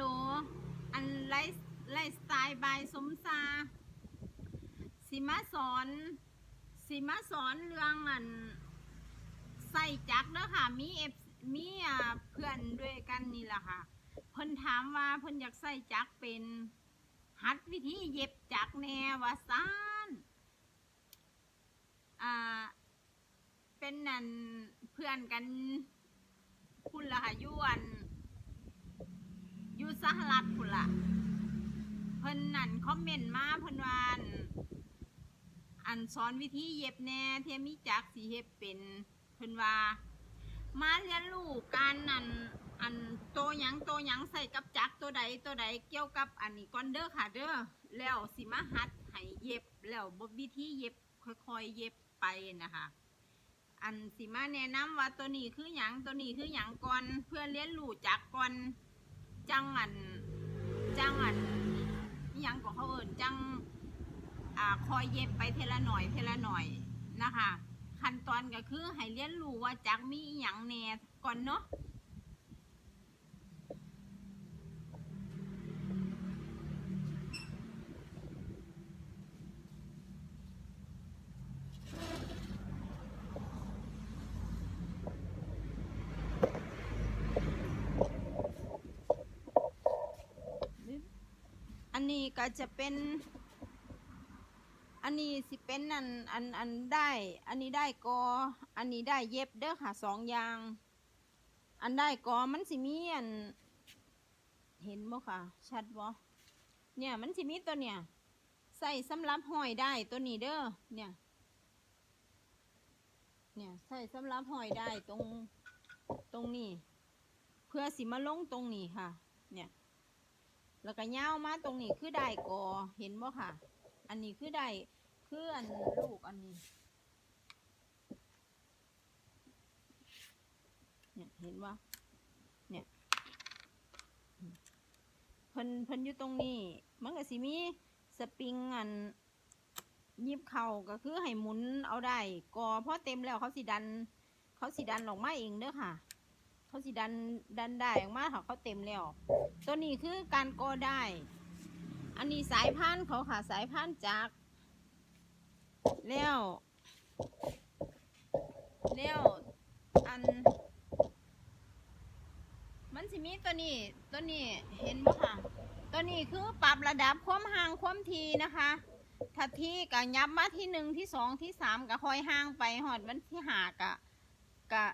ล อันไลฟ์ไลฟ์สไตล์บายสมซาสิมาสอนสิมาสอนเรื่องอันใส่จักเด้อค่ะ มีเอฟมีอ่าเพื่อนด้วยกันนี่แหละค่ะ เพิ่นถามว่าเพิ่นอยากใส่จักเป็นหัดวิธีเย็บจักแน่วาซานอ่าเป็นนั่นเพื่อนกันคุณละค่ะยวน อยู่สหรัฐคุณละเพิ่นนั่นคอมเมนต์มาเพิ่นว่าอันอันสอนวิธีเย็บแหน่เทียมีจักสีเย็บเป็นเพิ่นว่า มาเรียนรู้การนั่นอันโตหยังโตหยังใส่กับจักตัวใดตัวใดเกี่ยวกับอันนี้ก่อนเด้อค่ะเด้อแล้วสิมาหัดให้เย็บแล้วบวิธีเย็บค่อยๆเย็บไปนะคะอันสิมาแนะนำว่าตัวนี้คือหยังตัวนี้คือหยังก่อนเพื่อเรียนรู้จักก่อน จังอันจังอันนี่ยังก็เขาเอิญจังอ่าคอยเย็บไปเทละหน่อยเทละหน่อยนะคะ ขั้นตอนก็คือให้เรียนรู้ว่าจักมีอย่างแน่ก่อนเนาะ อั นนี้ก็จะเป็น อันนี้สิเป็นอันอันอันได้ อันนี้ได้กอ อันนี้ได้เย็บเด้อค่ะสองอย่าง อันได้กอมันสิมีอัน เห็นบ่ค่ะ ชัดบ่เนี่ยมันสิมีตัวเนี่ย ใส่สำหรับห้อยได้ตัวนี้เด้อเนี่ย เนี่ยใส่สำหรับห้อยได้ตรงตรงนี้ เพื่อสิมาลงตรงนี้ค่ะ เนี่ย แล้วก็ย่าวมาตรงนี้คือได้กอเห็นบ่ค่ะ อันนี้คือได้คืออันลูกอันนี้เนี่ยเห็นว่าเนี่ยเพิ่นเพิ่นอยู่ตรงนี้มันก็สิมีสปริงอันยิบเข่าก็คือให้หมุนเอาได้กอพอเต็มแล้วเขาสิดัน เขาสิดันออกมาเองเด้อค่ะ เขาสิดันดันได้ออกมาค่ะเขาเต็มแล้ว ตัวนี้คือการกอได้ อันนี้สายพันธุ์เขาค่ะสายพันธุ์จาก แล้ว แล้ว อัน มันสิมีตัวนี้ ตัวนี้เห็นบ่ค่ะ ตัวนี้คือปรับระดับความห่างความทีนะคะถ้าที่ก็ยับมาที่หนึ่งที่สองที่สามก็คอยห่างไปหอดวันที่หากะกะ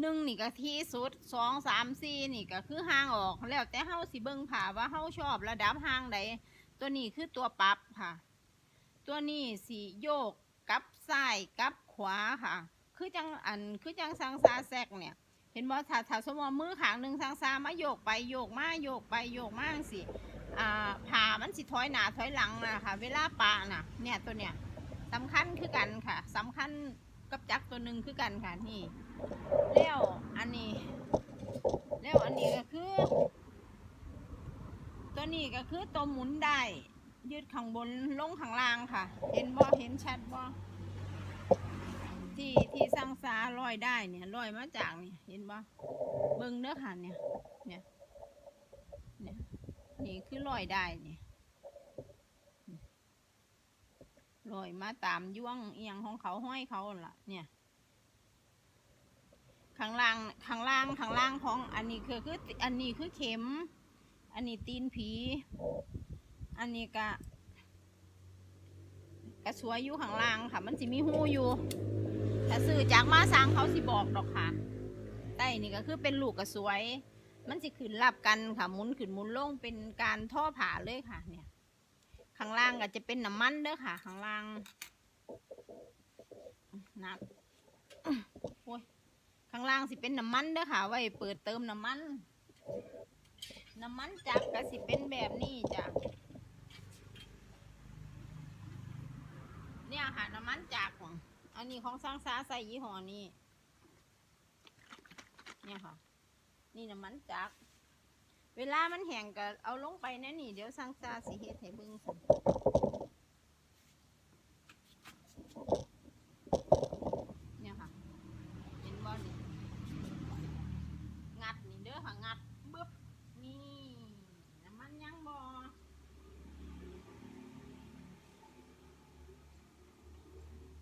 หนึ่งนี่ก็ที่สุดสองสามสี่นี่ก็คือห่างออกแล้วแต่เฮาสิเบิ่งผ่าว่าเฮาชอบระดับห่างใดตัวนี้คือตัวปรับค่ะ ตัวนี้สีโยกกับซ้ายกับขวาค่ะ คือจังอันคือจังสังซาแซกเนี่ย เห็นบ่ถ้าถ้าสมมติมือขางหนึ่งสังซามาโยกไปโยกมาโยกไปโยกมาสิอ่าผ่ามันสิถอยหนาถอยหลังนะคะเวลาปาน่ะเนี่ยตัวเนี่ยสำคัญคือกันค่ะสำคัญ กับจักตัวหนึ่งคือกันค่ะนี่ แล้วอันนี้ แล้วอันนี้ก็คือ ตัวนี้ก็คือตัวหมุนได้ยืดข้างบนลงข้างล่างค่ะ เห็นบ่เห็นชัดบ่ที่ที่สร้างซาลอยได้เนี่ยลอยมาจากเนี่ยเห็นบ่เบิ่งเด้อค่ะเนี่ยเนี่ยเนี่ยนี่คือลอยได้เนี่ย ลอยมาตามย่วงเอียงของเขาห้อยเขาล่ะ เนี่ยข้างล่างข้างล่างข้างล่างของอันนี้คือคืออันนี้คือเข็ม อันนี้ตีนผี อันนี้กะกระสวยอยู่ข้างล่างค่ะ มันสิมีหูอยู่ถ้าซื้อจากมาสร้างเขาสิบอกดอกค่ะใต้นี่ก็คือเป็นลูกกระสวย มันสิขึ้นรับกันค่ะมุนขึ้นมุนลงเป็นการท่อผ่าเลยค่ะ เนี่ย ข้างล่างก็จะเป็นน้ำมันเด้อค่ะ ข้างล่างหนักโอ้ยข้างล่างสิเป็นน้ำมันเด้อค่ะ ไว้เปิดเติมน้ำมัน น้ำมันจักรก็สิเป็นแบบนี้จ้ะเนี่ยค่ะน้ำมันจักรอันนี้ของสร้างซาใส่ยี่ห้อนี้เนี่ยค่ะ นี่น้ำมันจักร เวลามันแห้งก็เอาลงไปนะนี่ เดี๋ยวสังซาสิเฮ็ดให้เบิ่งเนี่ยค่ะเห็นบ่นี่งัดนี่เด้อค่ะงัดบึ๊บนี่น้ำมันยังบ่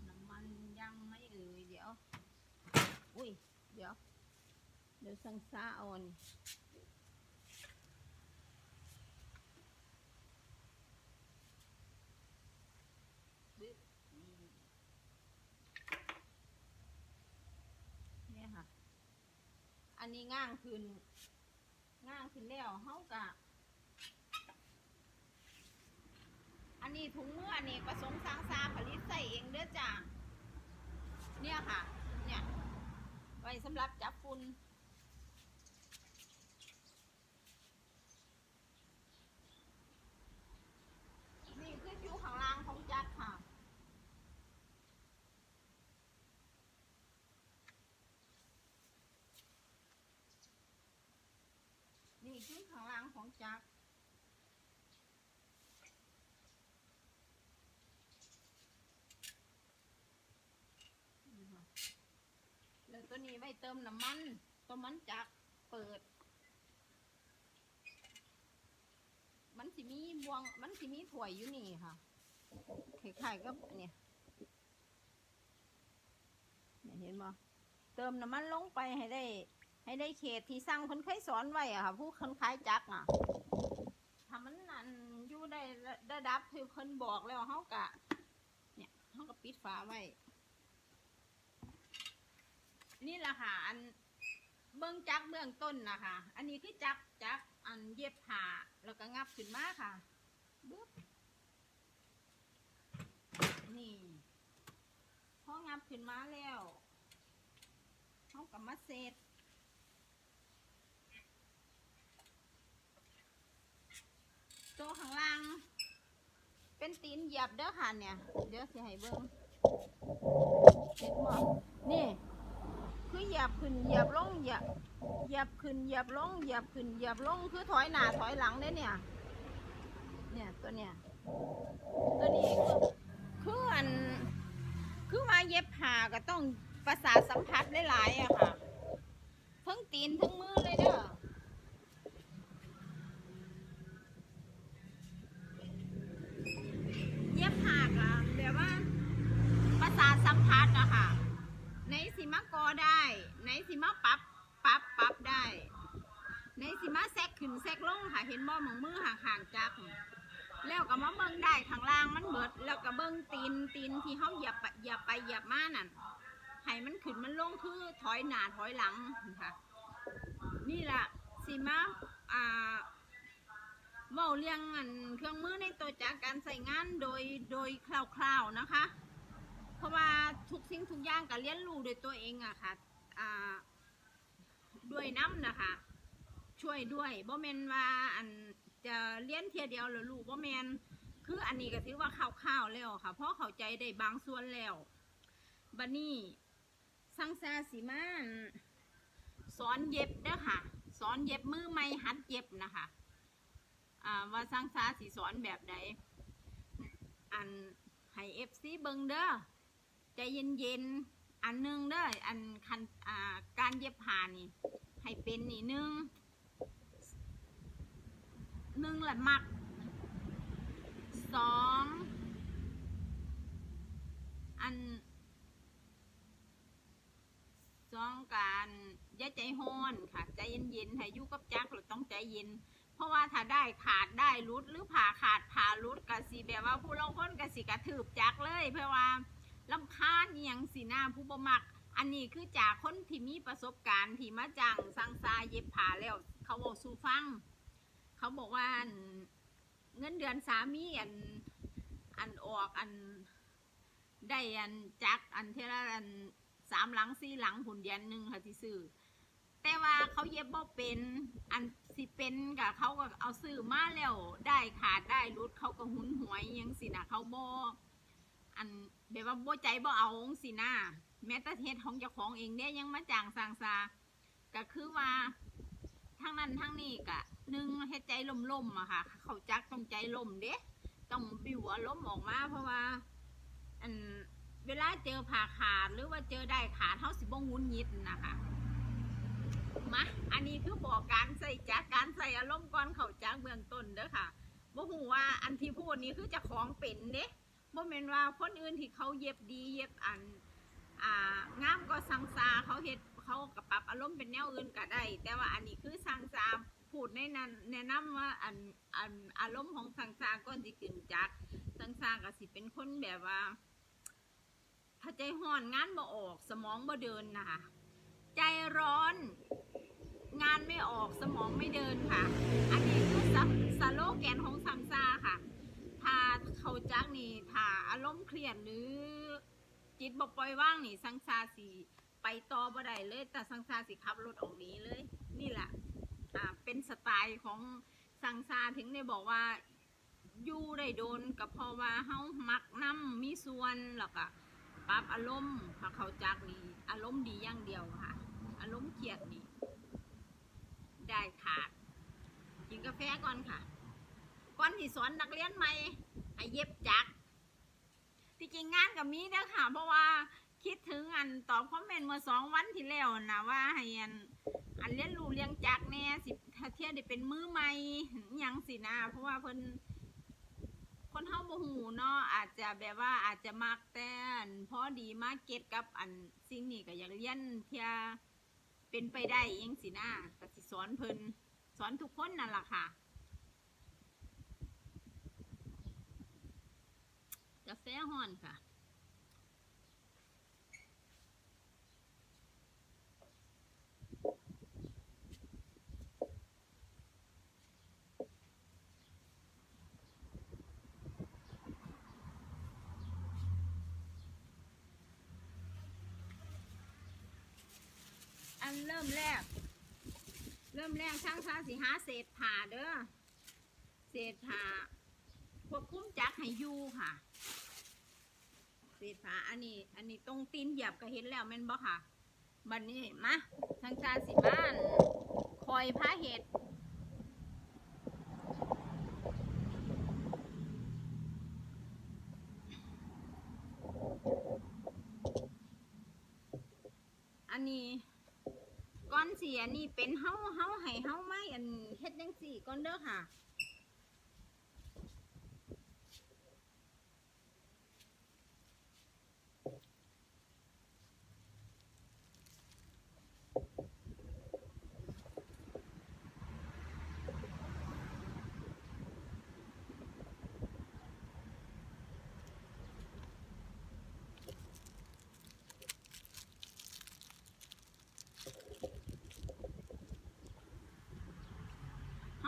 น้ำมันยังไม่เอ่ยเดี๋ยว อุ้ย เดี๋ยว เดี๋ยวสังซาอ่อน ง่างขึ้นง่างขึ้นแล้วเฮากะอันนี้ถุงมืออันนี้ประสงค์สร้างซาผลิตใส่เองเด้อจ้าเนี่ยค่ะ เนี่ย ไว้สำหรับจับฝุ่นคืออยู่ข้างล่างของจักรค่ะ นี่คือข้างล่างของจักร นี่ค่ะแล้วตัว นี้ไว้เติมน้ำมันตัวมันจักเปิด มันสิมีบวง มันสิมีถ้วยอยู่นี่ค่ะคล้ายๆกับเนี่ยเห็นบ่เติมน้ำมันลงไปให้ได้ ให้ได้เขตที่สั่งคนเคยสอนไว้อะค่ะ ผู้คนขายจักอะถ้ามันนั่นอยู่ได้ระดับที่คนบอกแล้วเขากะ เนี่ยเขาก็ปิดฝาไว้ นี่แหละค่ะ อันเบื้องจักเบื้องต้นนะคะ อันนี้คือจักจักอันเย็บผ้าแล้วก็งับขึ้นมาค่ะบึ๊บนี่พองับขึ้นมาแล้วเขากับมาเสร็จตัวข้างล่าง เป็นตีนเหยียบเด้อค่ะเนี่ย เดี๋ยวสิให้เบิ้งเห็นบ่นี่ ยียบขึ้นเหยียบลงเหยียบเหยียบขึ้นเหยียบลงเหยียบขึ้นเหยียบลงคือถอยหน้าถอยหลังเด้เนี่ย เนี่ยตัวเนี่ยตัวนี้คือคืออันคือมาเย็บผ้าก็ต้องประสาทสัมผัสหลายๆอะค่ะทั้งตีนทั้งมือเลยเด้อ เย็บผ้าก็แบบว่า ประสาทสัมผัสอะค่ะ ในสิ มากอได้ในสิมาปับปับปับได้ ในสิมาแซกขึ้นแซกลงค่ะเห็นบ่หมองมือห่างๆจักแล้วก็มาเบิ่งได้ข้างล่างมันเบิด แล้วก็เบิ่งตีนตีนที่เขาเหยียบไปเหยียบไปเหยียบมานั่นให้มันขึ้นมันลงคือถอยหน้าถอยหลังค่ะนี่แหละสิมาอ่าเว้าเรียงอันเครื่องมือในตัวจากการใส่งานโดยโดยคร่าวๆนะคะ เพราะว่าทุกสิ่งทุกอย่างก็เรียนรู้ด้วยตัวเองอะค่ะอ่าด้วยน้ำนะคะ ช่วยด้วยบ่แมนว่าอันจะเรียนเทียเดียวหรือรู้บ่แมนคืออันนี้ก็ถือว่าคร่าวๆแล้วค่ะเพราะเข้าใจได้บางส่วนแล้วบัดนี้สังซาสีมานสอนเย็บเด้อค่ะ สอนเย็บมือไม่หัดเย็บนะคะอ่าว่าสังซาสีสอนแบบใดอันให้เอฟซีเบิงเด้อ ใจเย็นๆ อันหนึงเด้ออันคันอ่าการเย็บผ้านี่ ให้เป็นนี่หนึ่งหนึ่งแหละมักสองอันสองการอย่าใจห้อนค่ะ ใจเย็นๆให้อยู่กับจักรเราต้องใจเย็น เพราะว่าถ้าได้ขาดได้รุดหรือผ่าขาดผ่ารุดกะสิแบบว่าผู้ลงพ้นกะสิกระถืบจักเลย เพราะว่า ลำคาญอหยังสีหน้าผู้บ่มัก อันนี้คือจากคนที่มีประสบการณ์ที่มาจังสังซาเย็บผ้าแล้ว เขาบอกสู่ฟัง เขาบอกว่าอันเงินเดือนสามีอันอันออกอันได้อันจักอันเทาละอันสามหลังสี่หลังหุ่นเดือนหนึ่งค่ะที่ซื้อแต่ว่าเขาเย็บบ่เป็นอันสิเป็นกับเขาก็เอาซื้อมาแล้วได้ขาดได้รุดเขาก็หุนหวยอิหยังสินะเขาบ่อัน แบบว่าบ่ใจบ่เอาองสินะแม้แต่เฮ็ดของเจ้าของเองเนี่ยยังมาจ้างสร้างซาก็คือว่าทั้งนั้นทั้งนี้ก็หนึ่งเฮ็ดใจล่มๆอะค่ะ เขาจักต้องใจล่มเด้ต้องปิวอารมณ์ออกมาเพราะว่าอันเวลาเจอผ่าขาดหรือว่าเจอได้ขาดเฮาสิบ่งุนงิดนะคะมาอันนี้คือบอกการใส่จักการใส่อารมณ์ก่อนเขาจักเบื้องต้นเด้อค่ะบ่ฮู้ว่าอันที่พูดนี้คือจะของเป็นเด้ บ่แม่นว่าคนอื่นที่เขาเย็บดี เย็บอัน อ่างามก็สังซาเขาเฮ็ดเขากับปรับอารมณ์เป็นแนวอื่นก็ได้ แต่ว่าอันนี้คือสังซาพูดในนั้นแนะนำว่าอันอันอารมณ์ของสังซาก่อนสิขึ้นจักสังซาก็สิเป็นคนแบบว่าถ้าใจห้อนงานบ่ออกสมองบ่เดินนะคะใจร้อน งานไม่ออกสมองไม่เดินค่ะ อันนี้คือสสโลแกนของสังซาค่ะ ถ้าเขาจักนี่ถ้าอารมณ์เครียดหรือ จิตบ่ปล่อยว่างนี่สังซาสีไปต่อบ่ได้เลยแต่สังซาสิขับรถออกนี้เลย นี่แหละอ่าเป็นสไตล์ของสังซาถึงได้บอกว่าอยู่ได้โดนกับเพราะว่าเฮามักนํมีส่วนแล้วก็ปรับอารมณ์ถ้าเขาจักนี่อารมณ์ดีอย่างเดียวค่ะ อารมณ์เครียดนี่ได้ขาดกินกาแฟก่อนค่ะ อนที่สอนนักเรียนใหม่ให้เย็บจักที่จริงงานกับมีเด้อค่ะ เพราะว่าคิดถึงอันตอบคอมเมนต์เมื่อสองวันที่แล้วนะว่าให้อันอันเรียนรู้เรียงจักแน่สิถ้าเทียได้เป็นมือใหม่ยังสินะเพราะว่าเพิ่นคนเฮาบ่ฮู้เนาะอาจจะแบบว่าอาจจะมักแต่พอดีมาเก็ตกับอันสิ่งนี้ก็อยากเรียนเทียเป็นไปได้เองสินะก็สิสอนเพิ่นสอนทุกคนนั่นแหละค่ะ กาแฟฮ้อนค่ะ อันเริ่มแรก เริ่มแรกช่างซาสิหาเศษผ่าเด้อ เศษผ่าควบคุมจักให้อยู่ค่ะ เศษผ่าอันนี้ อันนี้ตรงตีนเหยียบก็เห็นแล้วแม่นบ่ค่ะบัดนี้มาช่างซาสิบ้านคอยพาเห็ดอันนี้ก้อนสีอันนี้เป็นเฮาเฮาให้เฮาไม่อันเฮ็ดจังสี่ก้อนเด้อค่ะ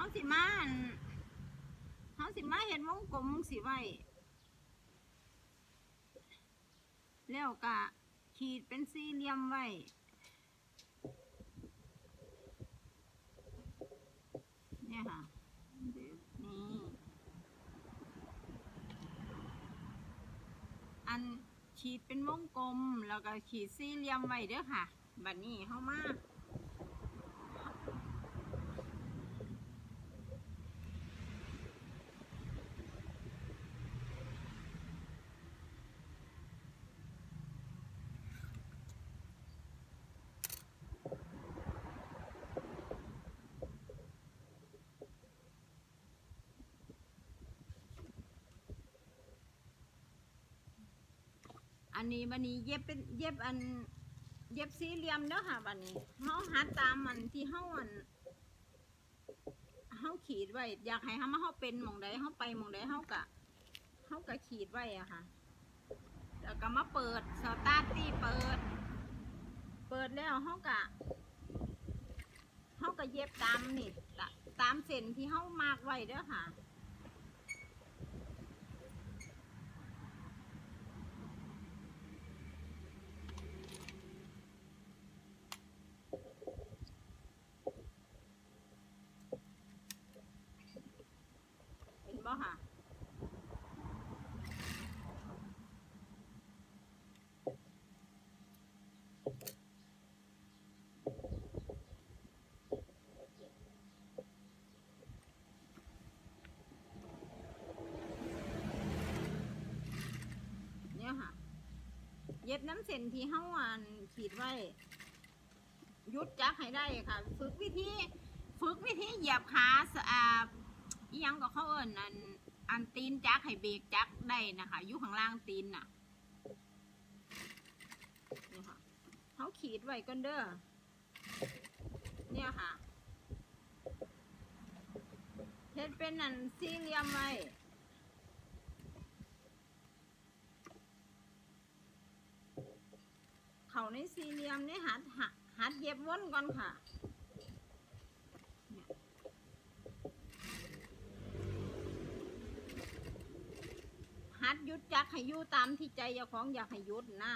าสิมาอั่นเฮาสิมาเห็นวงกลมสิไว้แล้วก็ขีดเป็นสี่เหลี่ยมไว้ เนี่ยค่ะ นี่ อันขีดเป็นวงกลม แล้วก็ขีดสี่เหลี่ยมไว้เด้อค่ะ บัดนี้เฮามา อันนี้บันนี้เย็บเป็นเย็บอัน เย็บสี่เหลี่ยมเด้อค่ะบันนี้เฮาหัดตามมันที่เฮาอันเฮาขีดไว้ อยากให้เฮามาเฮาเป็นหมองใดเฮาไปหมองใดเฮากะเฮากะขีดไว้อะค่ะแล้วก็มาเปิดสตาร์ทตี้เปิด เปิดแล้วเฮากะเฮากะเย็บตามนี่ตะตามเส้นที่เฮามากไว้เด้อค่ะ เห็นบ่ค่ะเนี่ยค่ะ เย็บน้ำเส้นที่เฮาอันขีดไว้ ยุดจักให้ได้ค่ะ ฝึกวิธี ฝึกวิธีเหยียบขาสะอาด อียังก็เขาเอิญอันอันตีนจักให้เบรกจักได้นะคะอยู่ข้างล่างตีนน่ะเขาขีดไว้ก่อนเด้อเนี่ยค่ะเฮ็ดเป็นอันสี่เหลี่ยมไว้เขาในสี่เหลี่ยมนี่หัดหัดหัดเย็บวนก่อนค่ะ หัดยุดจักให้อยู่ตามที่ใจเจ้าของอยากให้ยุดนะ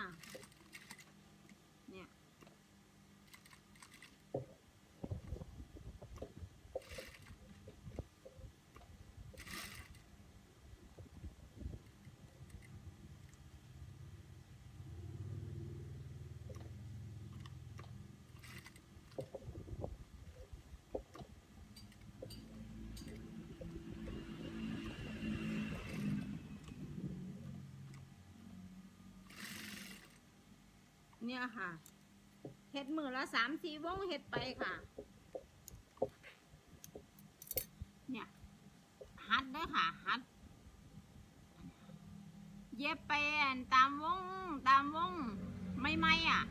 เนี่ยค่ะเห็ดมือละสามสี่วงเห็ดไปค่ะ เนี่ยฮัดเด้อค่ะฮัด เย็บไปอันตามวงตามวงไม่ไม่อะ